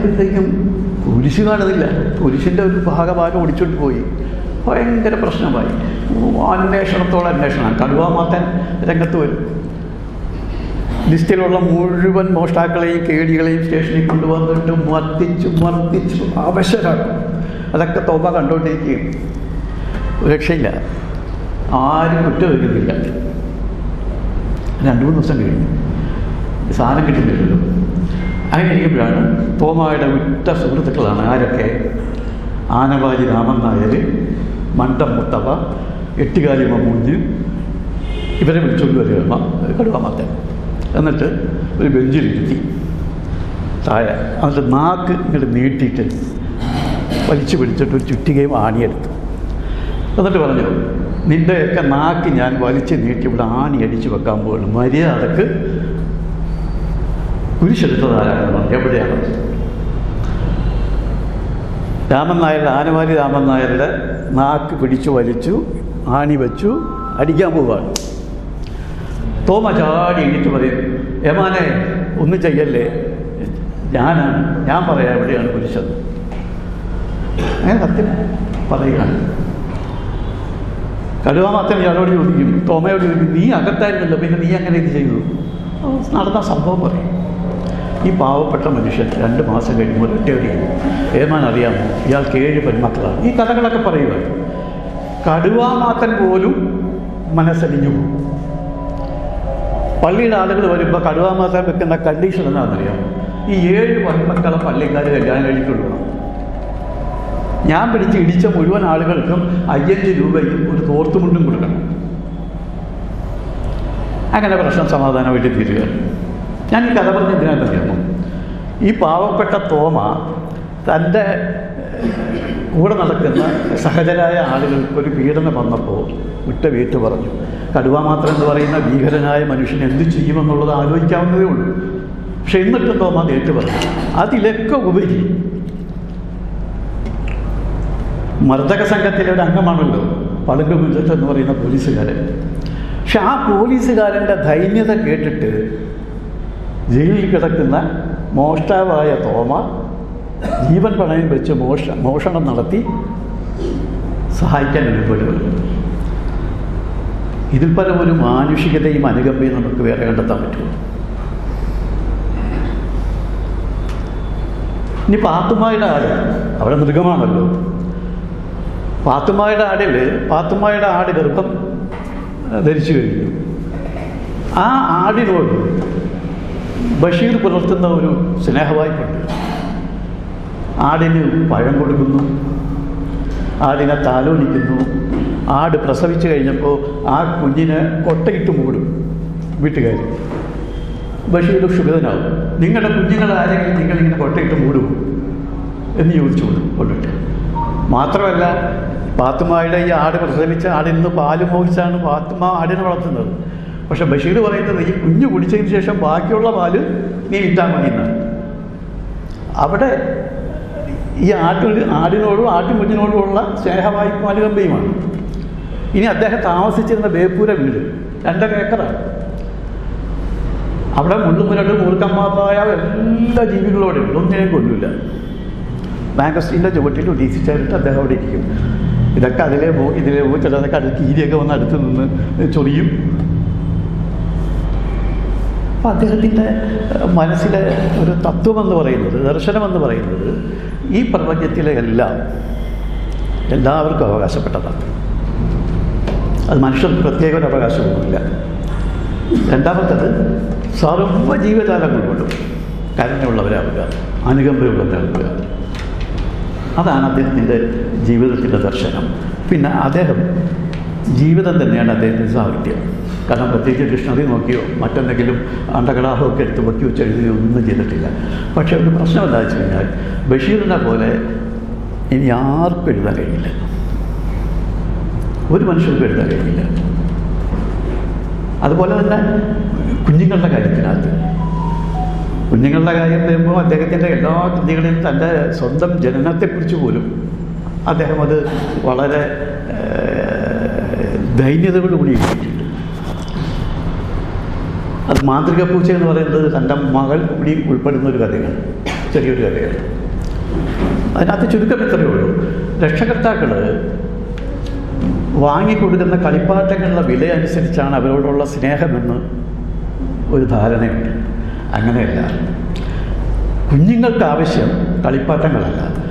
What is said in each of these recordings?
അപ്പോഴത്തേക്കും കുരിശ് കാണുന്നില്ല. കുരിശിന്റെ ഒരു ഭാഗഭാഗം ഓടിച്ചോണ്ട് പോയി. ഭയങ്കര പ്രശ്നമായി. അന്വേഷണത്തോളം അന്വേഷണം. കടുവാമാത്തൻ രംഗത്ത് വരും. ലിസ്റ്റിലുള്ള മുഴുവൻ മോഷ്ടാക്കളെയും കേടികളെയും സ്റ്റേഷനിൽ കൊണ്ടുവന്നിട്ട് മർദ്ദിച്ചു മർദ്ദിച്ചു അവശരാണ്. അതൊക്കെ തോമ കണ്ടുകൊണ്ടിരിക്കുകയും രക്ഷയില്ല. ആരും കുറ്റം വരുന്നില്ല രണ്ട് മൂന്ന് ദിവസം കഴിഞ്ഞു. സാധനം കിട്ടുന്നില്ലല്ലോ അങ്ങനെ ഇരിക്കുമ്പോഴാണ് തോമായുടെ ഉറ്റ സുഹൃത്തുക്കളാണ് ആരൊക്കെ? ആനവാരി രാമൻ നായർ മണ്ടം മുത്തവ എട്ടുകാലി മമ്മൂഞ്ഞ്. ഇവരെ വിളിച്ചുകൊണ്ട് വരിക. കടുവാമത്തെ എന്നിട്ട് ഒരു ബെഞ്ചിലിരുത്തി താഴെ എന്നിട്ട് നാക്ക് ഇങ്ങോട്ട് നീട്ടിയിട്ട് വലിച്ചു പിടിച്ചിട്ട് ഒരു ചുറ്റികയും ആണിയെടുത്തു. എന്നിട്ട് പറഞ്ഞു നിന്റെയൊക്കെ നാക്ക് ഞാൻ വലിച്ചു നീട്ടി ഇവിടെ ആണി അടിച്ചു വെക്കാൻ പോകുന്നു മര്യാദയ്ക്ക് കുരിശെടുത്തതാരാണ് എവിടെയാണ്? രാമൻ നായരുടെ ആനവാരി രാമൻ നായരുടെ നാക്ക് പിടിച്ചു വലിച്ചു ആണി വെച്ചു അടിക്കാൻ പോവാണ്. തോമ ചാടി എണീറ്റ് പറയും ഏമാനെ ഒന്നും ചെയ്യല്ലേ? ഞാനാണ് ഞാൻ പറയാം എവിടെയാണ് കുരിശത് അങ്ങനെ സത്യം പറയുകയാണ്. കടുവാമാത്തൻ ഇയാളോട് ചോദിക്കും തോമയോട് ചോദിക്കും നീ അകത്തായിരുന്നല്ലോ പിന്നെ നീ അങ്ങനെ ഇത് ചെയ്തു? നടന്ന സംഭവം പറയും. ഈ പാവപ്പെട്ട മനുഷ്യൻ രണ്ട് മാസം കഴിയുമ്പോൾ ഒറ്റയടി ഏമാൻ അറിയാം? ഇയാൾക്ക് ഏഴ് പെൺമക്കളാണ്. ഈ കഥകളൊക്കെ പറയുക കടുവാമാത്തൻ പോലും മനസ്സലിഞ്ഞു പോകും. പള്ളിയുടെ ആളുകൾ വരുമ്പോൾ കടുവാമാത്തൻ വെക്കുന്ന കണ്ടീഷൻ എന്താണെന്നറിയാം? ഈ ഏഴ് പെൺമക്കളെ പള്ളിക്കാർ കല്യാണം കഴിക്കുള്ളൂ. ഞാൻ പിടിച്ച് ഇടിച്ച മുഴുവൻ ആളുകൾക്കും അയ്യഞ്ച് രൂപയും ഒരു തോർത്തുമുണ്ടും കൊടുക്കണം. അങ്ങനെ പ്രശ്നം സമാധാനമായിട്ട് തീരുക ഞാൻ ഈ കഥ പറഞ്ഞ് ഇതിനകത്ത് എന്തിനാണെന്നറിയാമോ ഈ പാവപ്പെട്ട തോമ തന്റെ കൂടെ നടക്കുന്ന സഹജരായ ആളുകൾക്ക് ഒരു പീഡനം വന്നപ്പോൾ വിട്ട വീട്ട് പറഞ്ഞു കടുവ മാത്രം എന്ന് പറയുന്ന ഭീകരനായ മനുഷ്യൻ എന്ത് ചെയ്യുമെന്നുള്ളത് ആലോചിക്കാവുന്നതേ ഉള്ളൂ. പക്ഷെ എന്നിട്ട് തോമ നേരിട്ട് പറഞ്ഞു അതിലൊക്കെ ഉപരി മർദ്ദക സംഘത്തിലെ ഒരു അംഗമാണല്ലോ പളുങ്ക് കുഞ്ചത്ത് എന്ന് പറയുന്ന പോലീസുകാരൻ. പക്ഷെ ആ പോലീസുകാരന്റെ ധൈന്യത കേട്ടിട്ട് ജയിലിൽ കിടക്കുന്ന മോഷ്ടാവായ തോമ ജീവൻ പണയം വെച്ച് മോഷ മോഷണം നടത്തി സഹായിക്കാൻ ഒരുപോലെ ഇതിൽ പല ഒരു മാനുഷികതയും അനുകമ്പയും നമുക്ക് വേറെ കണ്ടെത്താൻ പറ്റുമോ ഇനി പാത്തുമായുടെ ആട് അവിടെ മൃഗമാണല്ലോ. പാത്തുമായുടെ ആടിൽ പാത്തുമായുടെ ആട് ഗർഭം ധരിച്ചു കഴിഞ്ഞു. ആ ആടിനോട് ബഷീർ പുലർത്തുന്ന ഒരു സ്നേഹവായ്പുണ്ട്. ആടിന് പഴം കൊടുക്കുന്നു ആടിനെ താലോലിക്കുന്നു ആട് പ്രസവിച്ചു കഴിഞ്ഞപ്പോൾ ആ കുഞ്ഞിനെ കൊട്ടയിട്ട് മൂടും വീട്ടുകാർ ബഷീർ ക്ഷുഭിതനാവും. നിങ്ങളുടെ കുഞ്ഞുങ്ങളെ ആരെങ്കിലും നിങ്ങളിങ്ങനെ കൊട്ടയിട്ട് മൂടുമോ? എന്ന് ചോദിച്ചു കൊണ്ടിട്ട്. മാത്രമല്ല പാത്തുമായുടെ ഈ ആട് പ്രസവിച്ച ആടിൽ നിന്ന് പാൽ മോഹിച്ചാണ് പാത്തുമ ആടിനെ വളർത്തുന്നത്. പക്ഷെ ബഷീർ പറയുന്നത് ഈ കുഞ്ഞു കുടിച്ചതിന് ശേഷം ബാക്കിയുള്ള പാൽ നീ വിറ്റാൽ മതി എന്നാണ് അവിടെ ഈ ആട്ടിന് ആടിനോടും ആട്ടുകുഞ്ഞിനോടുമുള്ള സ്നേഹമായി പാലുകമ്പയുമാണ് ഇനി അദ്ദേഹം താമസിച്ചിരുന്ന ബേപ്പൂര വീട് രണ്ടര ഏക്കറാണ്. അവിടെ മുള്ളുമുരട് മൂർക്കന്മാരായ എല്ലാ ജീവികളോടും ഒന്നിനെയും കൊല്ലില്ല മാഗസ്റ്റീന്റെ ചുവട്ടിൽ ഉദ്ദേശിച്ചായിട്ട് അദ്ദേഹം അവിടെ ഇരിക്കും. ഇതൊക്കെ അതിലേ പോകും ഇതിലേ പോകും ചിലതൊക്കെ അടുത്ത് കീരിയൊക്കെ വന്ന് അടുത്ത് നിന്ന് ചൊറിയും. അപ്പം അദ്ദേഹത്തിന്റെ മനസ്സിലെ ഒരു തത്വമെന്ന് പറയുന്നത് ദർശനമെന്ന് പറയുന്നത് ഈ പ്രപഞ്ചത്തിലെ എല്ലാം എല്ലാവർക്കും അവകാശപ്പെട്ടതാണ്. അത് മനുഷ്യർക്ക് പ്രത്യേക ഒരു അവകാശമൊന്നുമില്ല. രണ്ടാമത്തത് സർവ കൊണ്ടും കരുണയുള്ളവരാവുക അനുകമ്പയുള്ളവരാവുക. അതാണ് അദ്ദേഹത്തിന്റെ ജീവിതത്തിന്റെ ദർശനം. പിന്നെ അദ്ദേഹം ജീവിതം തന്നെയാണ് അദ്ദേഹത്തിന്റെ സാഹിത്യം കാരണം പ്രത്യേകിച്ച് ഡിക്ഷണറി നോക്കിയോ മറ്റെന്തെങ്കിലും അണ്ടകടാഹമൊക്കെ എടുത്ത് പൊക്കി വെച്ച് എഴുതിയോ ഒന്നും ചെയ്തിട്ടില്ല. പക്ഷേ ഒരു പ്രശ്നം എന്താ വെച്ച് കഴിഞ്ഞാൽ ബഷീറിനെ പോലെ ഇനി ആർക്കും എഴുതാൻ കഴിയില്ല. ഒരു മനുഷ്യർക്കും എഴുതാൻ കഴിയില്ല. അതുപോലെ തന്നെ കുഞ്ഞുങ്ങളുടെ കാര്യത്തിനകത്ത്. കുഞ്ഞുങ്ങളുടെ കാര്യം വരുമ്പോൾ അദ്ദേഹത്തിന്റെ എല്ലാ കൃതികളിലും തന്റെ സ്വന്തം ജനനത്തെക്കുറിച്ച് പോലും അദ്ദേഹം അത് വളരെ ദൈന്യതയോടുകൂടി എഴുതിയിട്ടുണ്ട്. അത് മാന്ത്രിക പൂച്ച എന്ന് പറയുന്നത് തന്റെ മകൾ കൂടി ഉൾപ്പെടുന്ന ഒരു കഥയാണ്. ചെറിയൊരു കഥയാണ്. അതിനകത്ത് ചുരുക്കം ഇത്രയേ ഉള്ളൂ. രക്ഷകർത്താക്കൾ വാങ്ങിക്കൊടുക്കുന്ന കളിപ്പാട്ടങ്ങളുടെ വില അനുസരിച്ചാണ് അവരോടുള്ള സ്നേഹമെന്ന് ഒരു ധാരണയുണ്ട്. അങ്ങനെയല്ല. കുഞ്ഞുങ്ങൾക്ക് ആവശ്യം കളിപ്പാട്ടങ്ങളല്ല.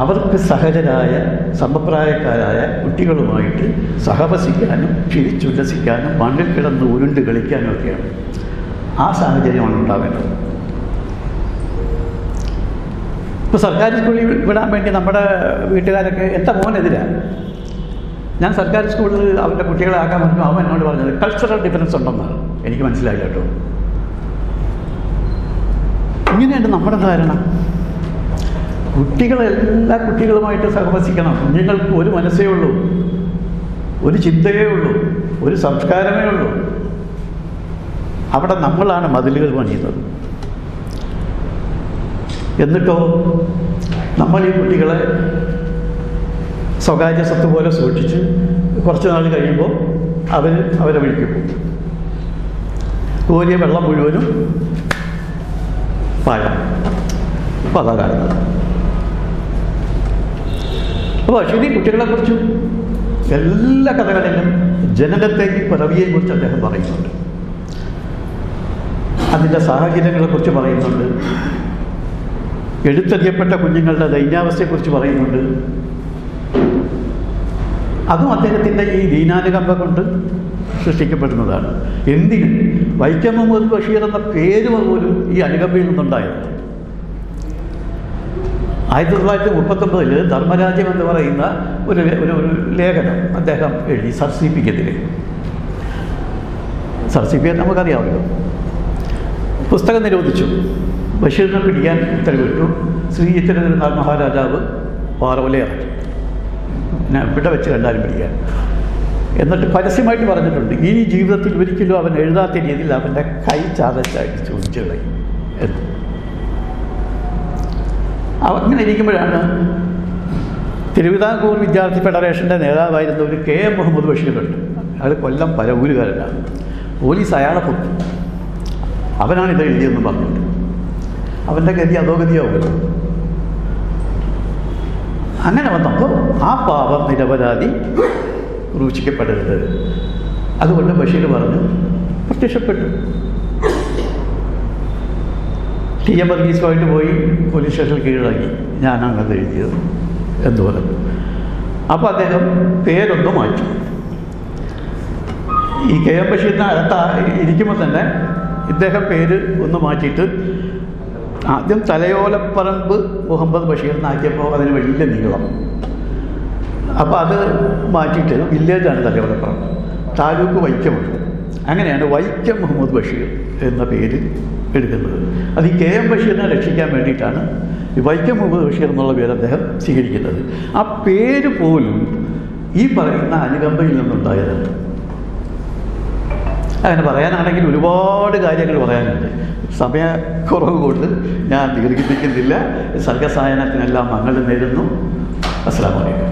അവർക്ക് സഹജരായ സമപ്രായക്കാരായ കുട്ടികളുമായിട്ട് സഹവസിക്കാനും ചിരിച്ചുല്ലസിക്കാനും മണ്ണിൽ കിടന്ന് ഉരുണ്ട് കളിക്കാനും ഒക്കെയാണ് ആ സാഹചര്യമാണ് ഉണ്ടാവേണ്ടത് ഇപ്പോൾ സർക്കാർ സ്കൂളിൽ വിടാൻ വേണ്ടി നമ്മുടെ വീട്ടുകാരൊക്കെ എന്റെ മോനെതിരാണ് ഞാൻ സർക്കാർ സ്കൂളിൽ അവരുടെ കുട്ടികളെ ആക്കാൻ പറഞ്ഞു അവൻ എന്നോട് പറഞ്ഞത് കൾച്ചറൽ ഡിഫറൻസ് ഉണ്ടെന്നാണ്. എനിക്ക് മനസ്സിലായില്ല കേട്ടോ. ഇങ്ങനെയുണ്ട് നമ്മുടെ ധാരണ. കുട്ടികളെ എല്ലാ കുട്ടികളുമായിട്ട് സഹവസിക്കണം. കുഞ്ഞുങ്ങൾക്ക് ഒരു മനസ്സേ ഉള്ളൂ. ഒരു ചിന്തയേ ഉള്ളൂ. ഒരു സംസ്കാരമേ ഉള്ളൂ. അവിടെ നമ്മളാണ് മതിലുകൾ പണിയുന്നത്. എന്നിട്ടോ നമ്മൾ ഈ കുട്ടികളെ സ്വകാര്യ സ്വത്ത് പോലെ സൂക്ഷിച്ച് കുറച്ച് നാൾ കഴിയുമ്പോൾ അവർ അവരെ വിളിക്കും കോരിയ വെള്ളം മുഴുവനും പാഴാണ് അപ്പോൾ അതാ കാണുന്നത് അപ്പോൾ അശ്വതി കുട്ടികളെക്കുറിച്ചും എല്ലാ കഥകളിലും ജനനത്തേക്ക് പിറവിയെയും കുറിച്ച് അദ്ദേഹം പറയുന്നുണ്ട്. അതിന്റെ സാഹചര്യങ്ങളെക്കുറിച്ച് പറയുന്നുണ്ട്. എടുത്തെറിയപ്പെട്ട കുഞ്ഞുങ്ങളുടെ ദൈന്യാവസ്ഥയെക്കുറിച്ച് പറയുന്നുണ്ട്. അതും അദ്ദേഹത്തിന്റെ ഈ ദീനാനുകമ്പ കൊണ്ട് സൃഷ്ടിക്കപ്പെടുന്നതാണ്. എന്തിനും? വൈക്കം മുഹമ്മദ് ബഷീർ എന്ന പേര് പോലും ഈ അനുകമ്പയിൽ നിന്നുണ്ടായത്? ആയിരത്തി തൊള്ളായിരത്തി മുപ്പത്തൊമ്പതിൽ ധർമ്മരാജ്യം എന്ന് പറയുന്ന ഒരു ഒരു ലേഖനം അദ്ദേഹം എഴുതി സർ സി പിക്കെതിരെ സർ സി പി നമുക്കറിയാമല്ലോ. പുസ്തകം നിരോധിച്ചു. ബഷീറിനെ പിടിക്കാൻ ഉത്തരവിട്ടു. ശ്രീ ചിത്രനാഥ് മഹാരാജാവ് പാറവലെ ഇറക്കി വിട ഇവിടെ വെച്ച് കണ്ടാലും പിടിക്കാൻ. എന്നിട്ട് പരസ്യമായിട്ട് പറഞ്ഞിട്ടുണ്ട് ഈ ജീവിതത്തിൽ ഒരിക്കലും അവൻ എഴുതാത്ത രീതിയിൽ അവന്റെ കൈ ചാതച്ചായിട്ട് ചോദിച്ചു കളയും എന്ന്. അങ്ങനെ ഇരിക്കുമ്പോഴാണ് തിരുവിതാംകൂർ വിദ്യാർത്ഥി ഫെഡറേഷന്റെ നേതാവായിരുന്ന ഒരു കെ എം മുഹമ്മദ് ബഷീറുണ്ട് അയാൾ കൊല്ലം പരവൂരുകാരനാണ് പോലീസ് അയാളെ പൊത്തി അവനാണ് ഇത് എഴുതിയെന്ന് പറഞ്ഞിട്ട്. അവന്റെ ഗതി അധോഗതിയാവുമല്ലോ അങ്ങനെ വന്നപ്പോൾ ആ പാപം നിരപരാധി ക്രൂശിക്കപ്പെടരുത് അതുകൊണ്ട് ബഷീർ പറഞ്ഞു പ്രത്യക്ഷപ്പെട്ടു. ടി എം വർഗീസുമായിട്ട് പോയി പോലീസ് സ്റ്റേഷനിൽ കീഴടങ്ങി ഞാനാണ് അത് എഴുതിയത്. എന്ന് പറഞ്ഞു അപ്പോൾ അദ്ദേഹം പേരൊന്ന് മാറ്റി. ഈ കെ എം ബഷീറിന് അകത്ത് ഇരിക്കുമ്പോൾ തന്നെ ഇദ്ദേഹം പേര് ഒന്ന് മാറ്റിയിട്ട് ആദ്യം തലയോലപ്പറമ്പ് മുഹമ്മദ് ബഷീർ എന്നാക്കിയപ്പോൾ അതിന് വലിയ നീളം. അപ്പോൾ അത് മാറ്റിയിട്ട് വില്ലേജാണ് തലയോലപ്പറമ്പ്. താലൂക്ക് വൈക്കമുണ്ട് അങ്ങനെയാണ് വൈക്കം മുഹമ്മദ് ബഷീർ എന്ന പേര് എടുക്കുന്നത്. അത് ഈ കെ എം ബഷീറിനെ രക്ഷിക്കാൻ വേണ്ടിയിട്ടാണ് വൈക്കം മുഹമ്മദ് ബഷീർ എന്നുള്ള പേര് അദ്ദേഹം സ്വീകരിക്കുന്നത്. ആ പേര് പോലും ഈ പറയുന്ന അനുകമ്പയിൽ നിന്നുണ്ടായതാണ് അങ്ങനെ പറയാനാണെങ്കിൽ ഒരുപാട് കാര്യങ്ങൾ പറയാനുണ്ട്. സമയക്കുറവ് കൊണ്ട് ഞാൻ ദീർഘിപ്പിക്കുന്നില്ല. സർഗസായനത്തിനെല്ലാം മങ്ങൾ നേരുന്നു. അസ്സാം വലൈക്കും